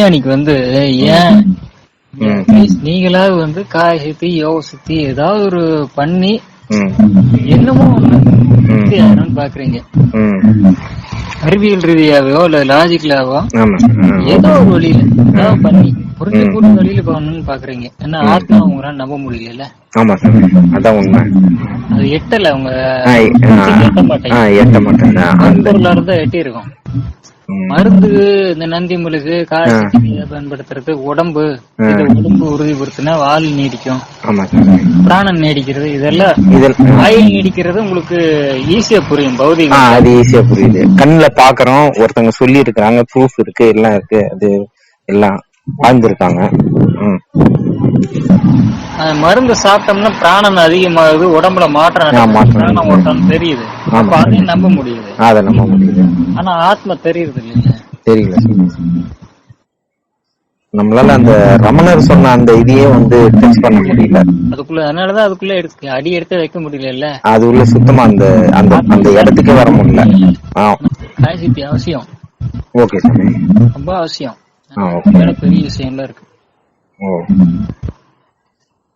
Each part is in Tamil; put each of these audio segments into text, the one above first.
விஞ்ஞானிக்கு வந்து ஏன். நீங்களாவது வந்து காய் சுத்தி யோக சுத்தி ஏதாவது ஒரு பண்ணி என்னமோ ஒண்ணு பாக்குறீங்க. ம். அறிவியல் ரீதியாவோ இல்ல லாஜிக்கலாவோ. ஏதோ ஒரு வழியில ஏதாவது பண்ணி புரிஞ்சு கூட வழியில போகணும்னு பாக்குறீங்க. ஏன்னா ஆத்மா உங்களால நம்ப முடியல ஆமா சாமி அதான் உண்மை. அது எட்டல அவங்க எட்ட ஆ, மாட்டேங்க எட்ட மாட்டேன். அந்த பொருளா இருந்தா எட்டி இருக்கும். மருந்து இந்த நந்தி முழுகு காய்ச்சி பயன்படுத்துறது. உடம்பு இது உடம்பு உறுதிப்படுத்தினா வால் நீடிக்கும். பிராணன் நீடிக்கிறது. இதெல்லாம் இதில் ஆயில் நீடிக்கிறது உங்களுக்கு ஈஸியா புரியும் ஆ பௌதிகம் அது ஈஸியா புரியுது. கண்ணுல பாக்குறோம் ஒருத்தவங்க சொல்லி இருக்காங்க ப்ரூஃப் இருக்கு எல்லாம் இருக்கு அது எல்லாம் வாழ்ந்திருக்காங்க. மருந்து சாப்பிட்டோம்னா பிராணன் அதிகமாகுது உடம்புல மாற்றம் பிராண ஓட்டம் தெரியுது. அப்ப அதையும் நம்ப முடியுது. அதை நம்ப முடியுது. ஆனா ஆத்மா தெரியுது இல்லைங்க. தெரியல நம்மளால அந்த ரமணர் சொன்ன அந்த இதையே வந்து டச் பண்ண முடியல. அதுக்குள்ள அதனாலதான் அதுக்குள்ள எடுத்து அடி எடுத்து வைக்க முடியல அது உள்ள சுத்தமா அந்த அந்த அந்த இடத்துக்கே வர முடியல. காய்ச்சி அவசியம். ஓகே சாமி. ரொம்ப அவசியம். பெரிய விஷயம்லாம் இருக்கு. ஓ.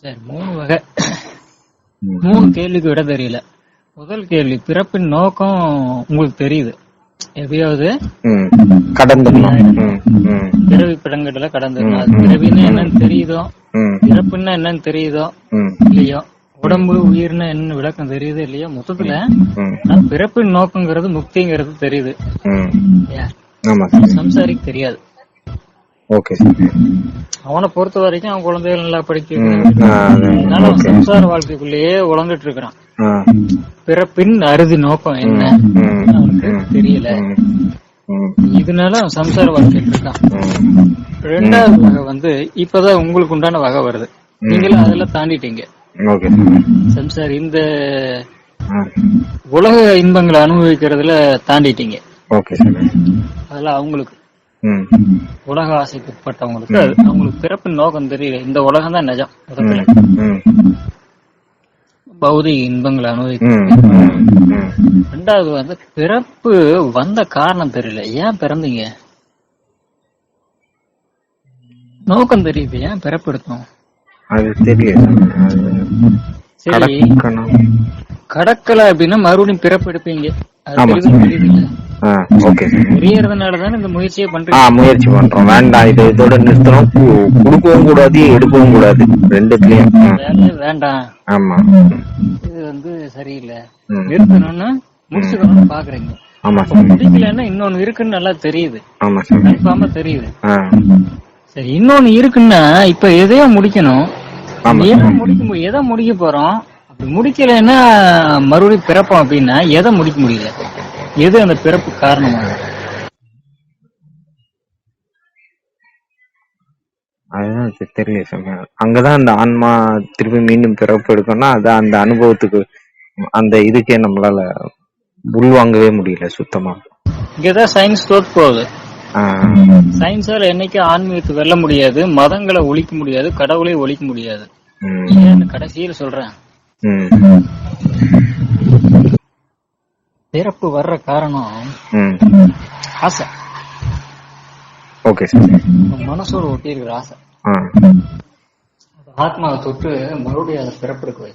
சரி மூணு வகை. மூணு. கேள்விக்கு விட தெரியல. முதல் கேள்வி பிறப்பின் நோக்கம் உங்களுக்கு தெரியுது. ம். ம். பிறவி பிடங்கடல கடந்துடணும். அது பிறவின்னா என்னன்னு தெரியுதோ? பிறப்புன்னா என்னன்னு தெரியுதோ? இல்லையோ? உடம்பு உயிர்னா என்ன விளக்கம் தெரியுது இல்லையோ? மொத்தத்துல பிறப்பின் நோக்கங்கிறது முக்திங்கிறது தெரியுது. சம்சாரிக்கு தெரியாது. ஓகே அவனை பொறுத்த வரைக்கும் அவன் குழந்தைகள் நல்லா படிக்க சம்சார வாழ்க்கைக்குள்ளேயே உழந்துட்டு இருக்கிறான். பிறப்பின் அறுதி நோக்கம் என்ன? தெரியல. இதனால சம்சார வாழ்க்கைக்கு இருக்கான். ரெண்டாவது வகை வந்து இப்பதான் உங்களுக்கு உண்டான வகை வருது. நீங்களும் அதெல்லாம் தாண்டிட்டீங்க. சம்சார் இந்த உலக இன்பங்களை அனுபவிக்கிறதுல தாண்டிட்டீங்க. அதெல்லாம் அவங்களுக்கு. உலக ஆசைக்கு உட்பட்டவங்களுக்கு அவங்களுக்கு பிறப்பின் நோக்கம் தெரியல. இந்த உலகம் தான் நிஜம் பௌதிக இன்பங்களை அனுபவிக்க ரெண்டாவது வந்து பிறப்பு வந்த காரணம் தெரியல. ஏன் பிறந்தீங்க? நோக்கம் தெரியுது. ஏன் பிறப்பு எடுத்தோம் அது தெரியல சரி கடக்கல அப்படின்னா மறுபடியும் பிறப்பு எடுப்பீங்க ஓகே. தெரியறதுனால இந்த முயற்சியை ஆ பண்றீங்க முயற்சி பண்றோம். வேண்டாம் இது இதோட நிறுத்தணும். கொடுக்கவும் கூடாது எடுக்கவும் கூடாது. ரெண்டுத்துலயும் வேண்டாம். ஆமா. இது வந்து சரியில்லை. நிறுத்தணும்னு முடிச்சுக்கணும்னு பாக்குறீங்க. ஆமா அப்ப சார். முடிக்கலன்னா இன்னொன்னு இருக்குன்னு நல்லா தெரியுது. ஆமா சார். கன்ஃபார்மா தெரியுது. சரி இன்னொன்னு இருக்குன்னா இப்ப எதையோ முடிக்கணும். எதை முடிக்க எதை முடிக்க போறோம்? அப்படி முடிக்கலைன்னா மறுபடியும் பிறப்போம் அப்படின்னா எதை முடிக்க முடியல? எது அந்த பிறப்பு காரணமாக? அதுதான் தெரியல சார் அங்கதான் அந்த ஆன்மா திருப்பி மீண்டும் பிறப்பு எடுக்கணும்னா அதான் அந்த அனுபவத்துக்கு அந்த இதுக்கே நம்மளால உள்வாங்கவே முடியல சுத்தமா. இங்கதான் சயின்ஸ் தோத்து போகுது. சயின்ஸால என்னைக்கு ஆன்மீகத்தை வெல்ல முடியாது மதங்களை ஒழிக்க முடியாது கடவுளை ஒழிக்க முடியாது. கடைசியில சொல்றேன். ம், பிறப்பு வர்ற காரணம். ஆசை. ஓகே சார் மனசோட ஒட்டி இருக்கிற ஆசை ஆத்மாவை தொட்டு மறுபடியும் அதை பிறப்பெடுக்க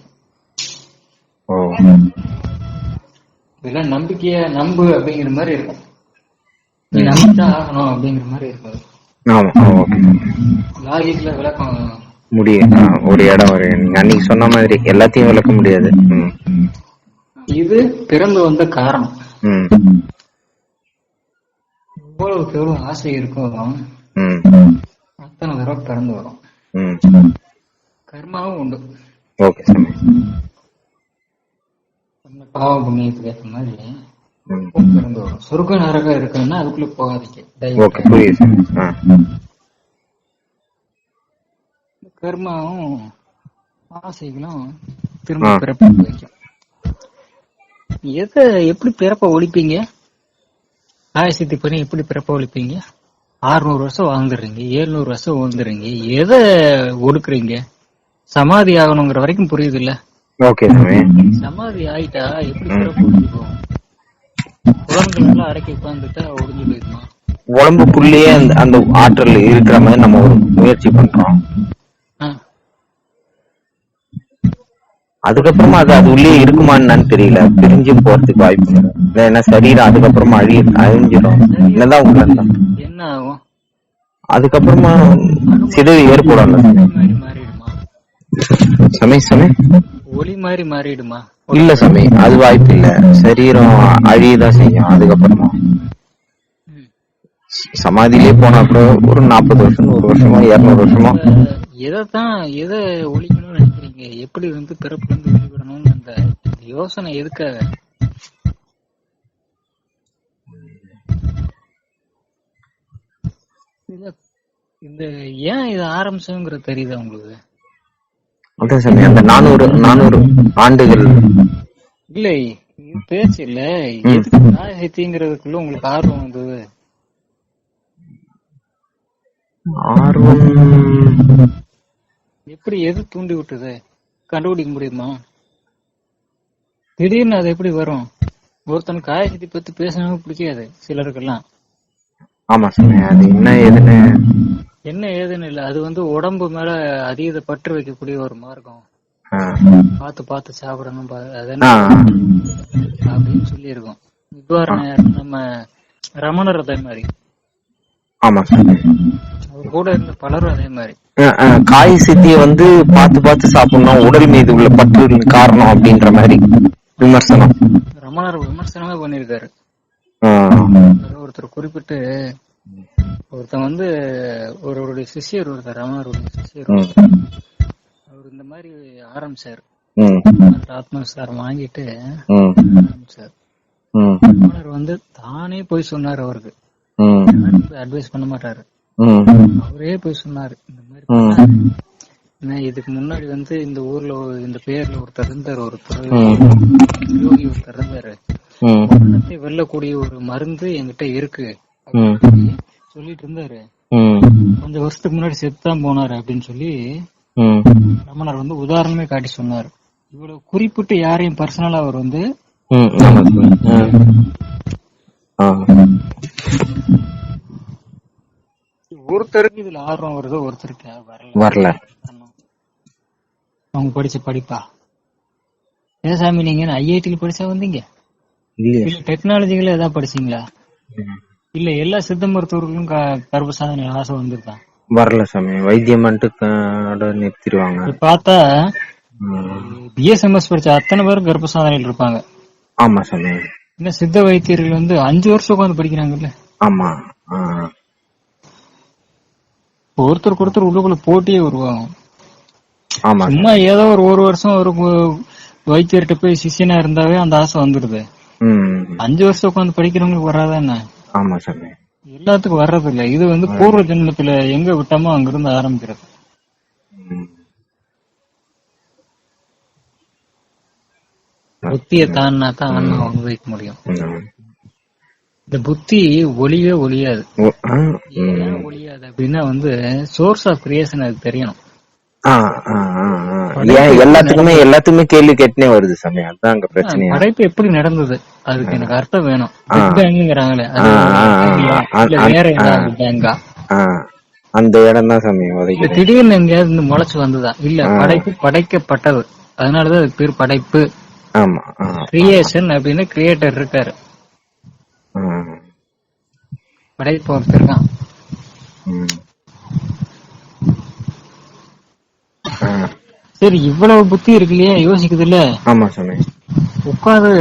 வைக்கும். இதெல்லாம் நம்பிக்கைய நம்பு அப்படிங்கிற மாதிரி இருக்கும். நீ நம்பிதான் ஆகணும் அப்படிங்கிற மாதிரி இருக்கும். லாஜிக்ல விளக்கம். முடியும். ஒரு இடம் நீங்க அன்னைக்கு சொன்ன மாதிரி எல்லாத்தையும் விளக்க முடியாது. இது பிறந்து வந்த காரணம். எவ்வளவுக்கு எவ்வளவு ஆசை இருக்கோ ம், அத்தனை தடவை பிறந்து வரும். கர்மாவும் உண்டு. நம்ம பாவ புண்ணியத்துக்கு ஏற்ற மாதிரி. பிறந்து வரும். சொர்க்க நரகம் இருக்குன்னா அதுக்குள்ள போகாதீங்க. கர்மாவும் ஆசைகளும் திரும்ப. பிறப்பு வைக்கும். எதை எப்படி பிறப்ப ஒழிப்பீங்க? ஆயசித்தி பண்ணி எப்படி பிறப்ப ஒழிப்பீங்க? ஆறுநூறு வருஷம் வாழ்ந்துடுறீங்க ஏழுநூறு வருஷம் வாழ்ந்துடுறீங்க எதை ஒடுக்குறீங்க? சமாதி ஆகணுங்கிற வரைக்கும் புரியுது இல்ல சமாதி ஆயிட்டா எப்படி பிறப்பு போகும் புலன்கள் எல்லாம் அடக்கி உட்காந்துட்டா ஒழிஞ்சு போயிருமா உடம்புக்குள்ளேயே அந்த அந்த ஆற்றல் இருக்கிற மாதிரி நம்ம ஒரு முயற்சி பண்றோம். அதுக்கப்புறமா அது அது உள்ளே இருக்குமா என்னன்னு தெரியல. பிரிஞ்சு போறதுக்கு வாய்ப்பு ஏன்னா சரீரம் அதுக்கப்புறமா அழி அழிஞ்சிடும் என்னதான் இருந்தா. என்ன ஆகும் அதுக்கப்புறமா சிதைவு மாறிடுமா சமய சமய ஒளி மாதிரி மாறிடுமா? இல்ல சாமி. அது வாய்ப்பு இல்ல. சரீரம் அழியதான் செய்யும். அதுக்கப்புறமா. சமாதியிலே போனா கூட ஒரு நாற்பது வருஷம் நூறு வருஷமா இருநூறு வருஷமா. எதைத்தான் எதை ஒழிக்கணும்னு நினைக்கிறீங்க? எப்படி வந்து பிறப்புல இருந்து வெளிவிடணும்னு அந்த யோசனை இத- இந்த ஏன் இது ஆரம்பிச்சோங்கிறது தெரியுதா உங்களுக்கு? அதான் சாமி அந்த நானூறு நானூறு ஆண்டுகள். இல்ல இது பேச்சு இல்ல. எதுக்கு நாயகத்திங்கிறதுக்குள்ள உங்களுக்கு ஆர்வம் வந்தது? ஆர்வம் எப்படி எது தூண்டி விட்டது? கண்டுபிடிக்க முடியுமா? திடீர்னு அது எப்படி வரும்? ஒருத்தன் காயகத்தை பத்தி பேசணும் பிடிக்காது சிலருக்கெல்லாம். ஆமா அது என்ன ஏதுன்னு. என்ன ஏதுன்னு இல்ல அது வந்து உடம்பு மேல அதீத பற்று வைக்கக்கூடிய ஒரு மார்க்கம். பார்த்து பார்த்து சாப்பிடணும் அப்படின்னு சொல்லி இருக்கோம் இவ்வாறு நம்ம ரமணர் அதே மாதிரி. ஆமா அவர் கூட இருந்த பலரும் அதே மாதிரி. காய் சித்திய வந்து பார்த்து பார்த்து சாப்பிடணும் உடல் மீது உள்ள பற்று காரணம் அப்படின்ற மாதிரி விமர்சனம் ரமணர் விமர்சனமே பண்ணிருக்காரு. ஒருத்தர் குறிப்பிட்டு ஒருத்தன் வந்து ஒருவருடைய சிஷ்யர் ஒருத்தர் ரமணருடைய சிஷ்யர். அவர் இந்த மாதிரி ஆரம்பிச்சாரு ம். ஆத்மவிசாரம் வாங்கிட்டு. ஆரம்பிச்சாரு. ரமணர் வந்து தானே போய் சொன்னாரு அவருக்கு. அட்வைஸ் பண்ண மாட்டாரு. அவரே போய் சொன்னாரு. இந்த மாதிரி இதுக்கு முன்னாடி வந்து இந்த ஊர்ல இந்த பேர்ல ஒருத்தர் இருந்தாரு ஒரு துறவி. ம். யோகி ஒருத்தர் இருந்தாரு வெல்லக்கூடிய ஒரு மருந்து என்கிட்ட இருக்கு. சொல்லிட்டு இருந்தாரு. ம். கொஞ்சம் வருஷத்துக்கு முன்னாடி செத்துதான் போனாரு அப்படின்னு சொல்லி. ரமணர் வந்து உதாரணமே காட்டி சொன்னாரு. இவ்வளவு குறிப்பிட்டு யாரையும் பர்சனலா அவர் வந்து. ஒருத்தருக்கு இதுல ஆர்வம் வருது ஒருத்தருக்கு வரல. அவங்க படிச்ச படிப்பா. ஏன் சாமி நீங்க ஐஐடில படிச்சா வந்தீங்க? இல்ல டெக்னாலஜிகள ஏதாவது படிச்சீங்களா. இல்ல எல்லா சித்த மருத்துவர்களும் க- கர்ப்ப சாதனை ஆசை வந்திருக்கான் வரல சாமி. வைத்தியம்ன்ட்டு க- நிறுத்திடுவாங்க. பார்த்தா. பிஎஸ்எம்எஸ் படிச்ச அத்தனை பேரும் கர்ப்ப சாதனையில் இருப்பாங்க. ஆமா சாமி. இன்னும் சித்த வைத்தியர்கள் வந்து அஞ்சு வருஷம் உட்காந்து படிக்கிறாங்கல்ல? ஆமா. ஒருத்தருக்கு ஒருத்தர் உள்ளுக்குள்ள போட்டியே உருவாகும். ஆமா சும்மா ஏதோ ஒரு ஒரு வருஷம் ஒரு வைத்தியர்கிட்ட போய் சிஷியனா இருந்தாவே அந்த ஆசை வந்துருது ம். அஞ்சு வருஷம் உட்காந்து படிக்கிறவங்களுக்கு வராதா என்ன? ஆமா சாமி. எல்லாத்துக்கும் வர்றது இல்ல இது வந்து பூர்வ ஜென்மத்துல எங்க விட்டோமோ அங்கிருந்து ஆரம்பிக்கிறது. புத்தியை தான்னா தான் ஆன்மா அனுபவிக்க முடியும். இந்த புத்தி ஒளியே ஒளியாது. ஒளியாது அப்படின்னா வந்து சோர்ஸ் ஆஃப் கிரியேஷன் அது தெரியணும். ஏன் எல்லாத்துக்குமே எல்லாத்துக்குமே கேள்வி கேட்டுனே வருது சாமி. அதான் அங்க பிரச்சனையா. படைப்பு எப்படி நடந்தது? அதுக்கு எனக்கு அர்த்தம் வேணும். பேங்குங்கிறாங்களே வேற பேங்கா அந்த இடம் தான் சாமி திடீர்னு எங்கேயாவது இருந்து முளைச்சு வந்ததா? இல்ல படைப்பு படைக்கப்பட்டது. அதனாலதான் அதுக்கு பேர் படைப்பு. ஆமா கிரியேஷன் அப்படின்னு கிரியேட்டர் இருக்காரு. படைப்பு ஒருத்தர் இருக்கான் ம். ஆ, சரி இவ்வளவு புத்தி இருக்கு இல்லையா யோசிக்குது இல்ல ஆமா சாமி. உட்காந்து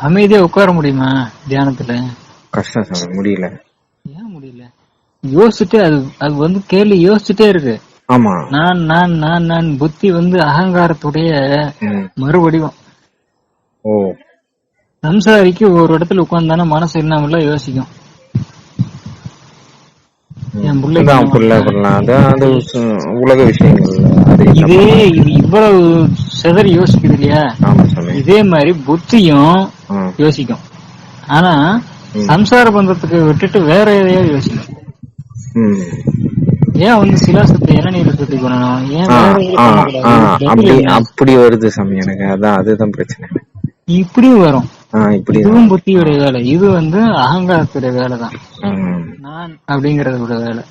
அமைதியா உட்கார முடியுமா தியானத்துல? கஷ்டம் சாமி முடியல. ஏன் முடியல? யோசிச்சுட்டு அது அது வந்து கேள்வி யோசிச்சுட்டே இருக்கு. ஆமா. நான் நான் நான் நான் புத்தி வந்து அகங்காரத்துடைய. மறுவடிவம். ஓ. சம்சாரிக்கு ஒரு இடத்துல உட்கார்ந்தானே மனசு இல்லாமல யோசிக்கும். உலக விஷயங்கள் இதே இது இவ்வளவு செதறி யோசிக்குது இல்லையா? இதே மாதிரி புத்தியும் யோசிக்கும். ஆனா சம்சார பந்தத்துக்கு விட்டுட்டு வேற எதையோ யோசிக்கும். ஏன் வந்து சிலாசத்தை இளநீர் சுத்தி பண்ணணும் ஏன் அப்படி வருது சாமி எனக்கு. அதான் அதுதான் பிரச்சனை. இப்படியும் வரும். இப்படி இதுவும் புத்தியோட வேலை. இது வந்து அகங்காரத்துடைய வேலை தான். நான் அப்படிங்கறதோட வேலை.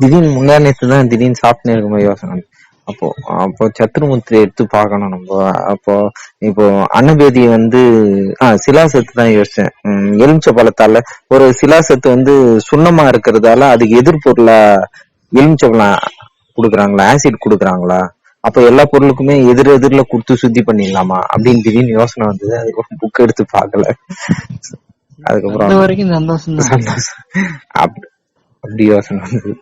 திடீர்னு முந்தா நேத்து தான் திடீர்னு சாப்பிட்டு இருக்கும்போது யோசனை. அப்போ அப்போ சத்துருமுத்திரை எடுத்து பார்க்கணும் நம்ம. அப்போ இப்போ அன்னபேதி வந்து ஆஹ் சிலாசத்து தான் யோசிச்சேன் எலுமிச்சை பழத்தால ஒரு சிலாசத்து வந்து சுண்ணமா இருக்கிறதால அதுக்கு எதிர்பொருளா எலுமிச்சை பழம் கொடுக்குறாங்களா? ஆசிட் கொடுக்குறாங்களா? அப்ப எல்லா பொருளுக்குமே எதிர் எதிரில கொடுத்து சுத்தி பண்ணிடலாமா அப்படின்னு திடீர்னு யோசனை வந்தது. அதுக்கப்புறம் புக் எடுத்து பார்க்கல. அதுக்கப்புறம் அது வரைக்கும் சந்தோஷம் சந்தோஷம். அப்படி யோசனை வந்தது.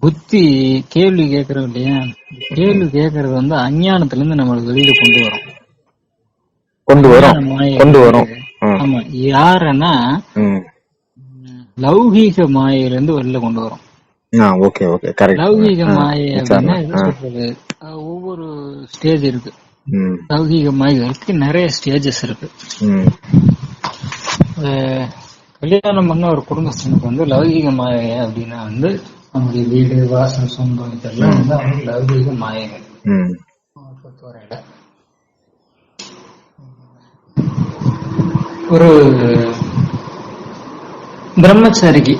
புத்தி கேள்வி கேக்குறோம் இல்லையா? கேள்வி கேக்குறது வந்து அஞ்ஞானத்துல இருந்து நம்மள வெளியில கொண்டு வரும். கொண்டு வரும். கொண்டு வரும். ஆமா யாருன்னா. லௌகீக மாயையில இருந்து வெளியில கொண்டு வரும். ஓகே ஓகே கரெக்ட் லௌகீக மாயை அப்படின்னா என்ன சொல்றது? ஒவ்வொரு ஸ்டேஜ் இருக்கு. லௌகீக மாயைகளுக்கு நிறைய ஸ்டேஜஸ் இருக்கு. கல்யாணம் பண்ண ஒரு குடும்பஸ்தனுக்கு வந்து லௌகீக மாயை அப்படின்னா வந்து அவங்களுடைய வீடு வாசல் சொந்தம் இதெல்லாம் வந்து அவங்களுக்கு லௌகீக மாயைகள் பொறுத்தவரையில. ஒரு பிரம்மச்சாரிக்கு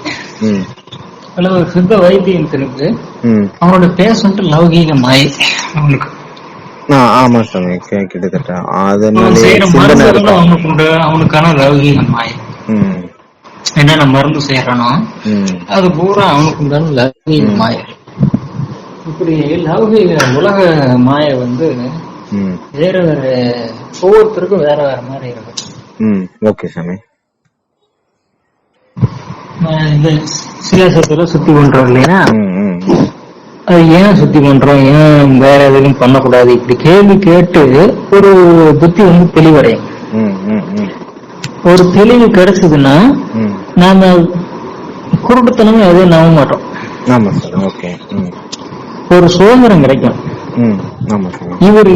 அல்லது ஒரு சித்த வைத்தியத்தினுக்கு ம். அவனோட பேஷண்ட் லௌகீக மாயை அவனுக்கு. ஆமா சாமி கிட்டத்தட்ட. அதனால இருக்கும் அவனுக்கு அவனுக்கான லௌகீக மாயை ம். என்னென்ன மருந்து செய்யறானோ அது பூரா அவனுக்கு உண்டான லௌகீக மாயை இப்படி லௌகீக உலக மாயை வந்து வேற வேற ஒவ்வொருத்தருக்கும் வேற வேற மாதிரி இருக்கு. ம் ஓகே சாமி இந்த சிலாசத்துல சுத்தி பண்றோம் இல்லையா? அது ஏன் சுத்தி பண்றோம்? ஏன் வேற எதுவும் பண்ணக்கூடாது? இப்படி கேள்வி கேட்டு ஒரு புத்தி வந்து தெளிவடையும். ஒரு தெளிவு கிடைச்சதுன்னா நாம குருட்டுத்தனமா எதையும் நம்ப மாட்டோம். ஆமா சார் ஓகே. ம். ஒரு சுதந்திரம் கிடைக்கும். இவர்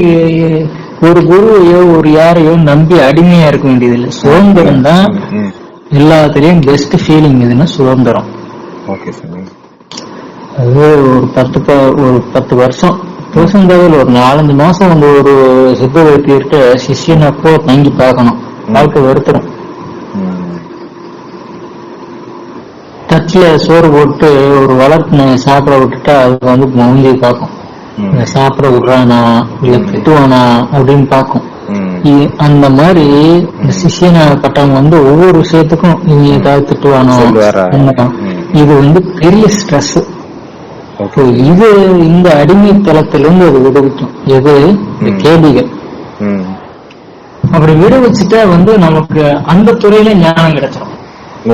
ஒரு குருவையோ ஒரு யாரையோ நம்பி அடிமையா இருக்க வேண்டியதில்லை. சுதந்திரம் தான் எல்லாத்துலயும் பெஸ்ட் ஃபீலிங் எதுன்னா சுதந்திரம். ஓகே சாமி அது ஒரு பத்து ஒரு பத்து வருஷம். திருசந்தாவில் ஒரு நாலஞ்சு மாசம் வந்து ஒரு சித்த வைத்தியர்கிட்ட சிஷியன் அப்போ தங்கி பார்க்கணும். வாழ்க்கை வெறுத்துரும் தட்டுல சோறு போட்டு ஒரு வளர்ப்பு சாப்பிட விட்டுட்டா அது வந்து மூஞ்சி பார்க்கும் சாப்பிட விடுறானா இல்ல திட்டுவானா அப்படின்னு பார்க்கும். அந்த மாதிரி சிஷியனாகப்பட்டவங்க வந்து ஒவ்வொரு விஷயத்துக்கும் இவங்க ஏதாவது திட்டுவானோ. இது வந்து பெரிய ஸ்ட்ரெஸ் இது இந்த அடிமைத்தளத்திலிருந்து அது விடுவிக்கும். எது. கேள்விகள் அப்படி விடுவிச்சுட்டா வந்து நமக்கு அந்த துறையில ஞானம் கிடைச்சிடும்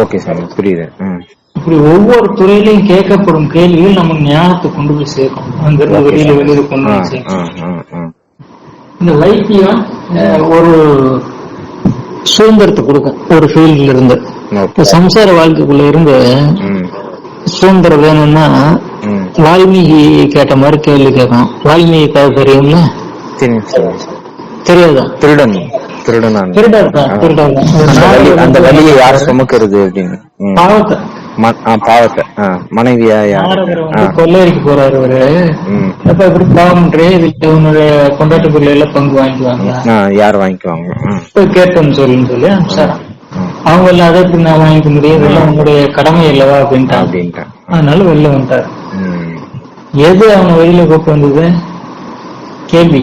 ஓகே சாமி புரியுது. இப்படி ஒவ்வொரு துறையிலையும் கேட்கப்படும் கேள்விகள் நமக்கு ஞானத்தை கொண்டு போய் சேர்க்கும். அங்கிருந்து வெளியில வெளியில கொண்டு போய் சேர்க்கும். இந்த வைத்தியம் ஒரு சுதந்திரத்தை கொடுக்கும். ஒரு ஃபீல்ட்ல இருந்து சம்சார வாழ்க்கைக்குள்ள இருந்து சுதந்திரம் வேணும்னா வால்மீகி கேட்ட மாதிரி கேள்வி கேட்கணும். வால்மீகி கதை தெரியும்ல? தெரியாதா? திருடன் தான் ஒரு அந்த வலியை யார் சுமக்கிறது அப்படின்னு. பாவத்தை. பாவத்தை. மனைவியா யார்? கொள்ளையடிக்க போறாரு அவரு. அப்ப பாவம்ன்றே இதுல உன்னுடைய கொண்டாட்டு பிள்ளைல பங்கு வாங்கிக்குவாங்க யார் வாங்கிக்குவாங்க? ம், போய் கேட்டோம்னு சொல்லுன்னு சொல்லி. அனுப்பிச்சாராம். அவங்க எல்லாம் அதை எப்படி நான் வாங்கிக்க முடியும்? இதெல்லாம் உங்களுடைய கடமை இல்லவா அப்படின்ட்டாங்க. அப்படின்ட்டேன் அதனால வெளில வந்துட்டாரு. எது அவங்க வெளியில கூப்பிட்டு வந்தது? கேள்வி.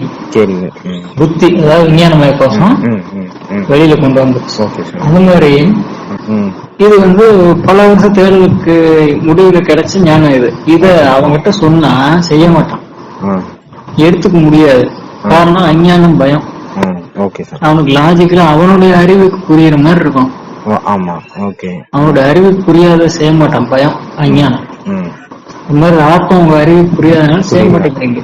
ம். புத்தி அதாவது விஞ்ஞானமய கோஷம். வெளியில கொண்டு சார். அது மாதிரி இது வந்து பல வருஷ தேர்தலுக்கு முடிவுல கிடைச்ச ஞானம் இது. இத அவங்ககிட்ட சொன்னா செய்ய மாட்டான். எடுத்துக்க முடியாது. காரணம் அஞ்ஞானம் பயம். அவனுக்கு லாஜிக்கலா அவனுடைய அறிவுக்கு புரியுற மாதிரி இருக்கும். ஆமா ஓகே. அவனோட அறிவுக்கு புரியாத செய்ய மாட்டான் பயம் அஞ்ஞானம். இந்த மாதிரி ஆத்மா உங்க அறிவுக்கு புரியாதனால செய்ய மாட்டேங்கிறீங்க.